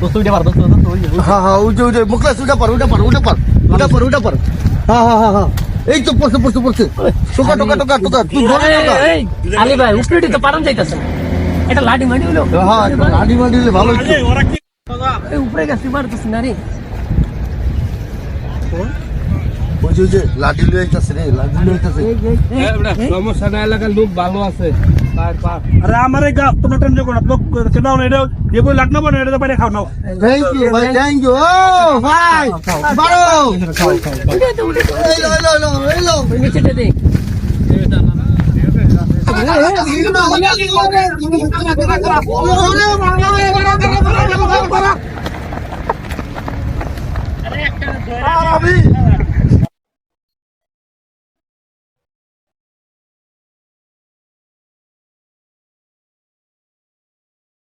দোস্ত উঠে পার দোস্ত দোস্ত ওই যে- হ্যাঁ হ্যাঁ উঠে উঠে মুখলাস উঠে পার উঠে পার উঠে পার উঠে পার উঠে পার হ্যাঁ হ্যাঁ হ্যাঁ হ্যাঁ এই তো পড়ছে পড়ছে পড়ছে। টোকা টোকা টোকা টোকা তুই ধরে টোকা। এই, এই, ভাই উপরে তো পারান যাইতেছে। এটা লাঠি মাটি হলো। হ্যাঁ একটু গাড়ি মাডিলে ভালো হতো। এই উপরে গেছি পারতেছি না রে ওই যে লয়ে আইতাছে রে লাঠি লয়ে সমস্যা না এলাকার লোক ভালো আছে। अरे हमारे गाँव तुम टन जो आप लोग चुनाव नहीं रहे ये कोई लड़ना बने रहे तो पहले खाओ ना थैंक यू भाई थैंक यू ओ भाई बारो लो लो लो लो नीचे दे दे अरे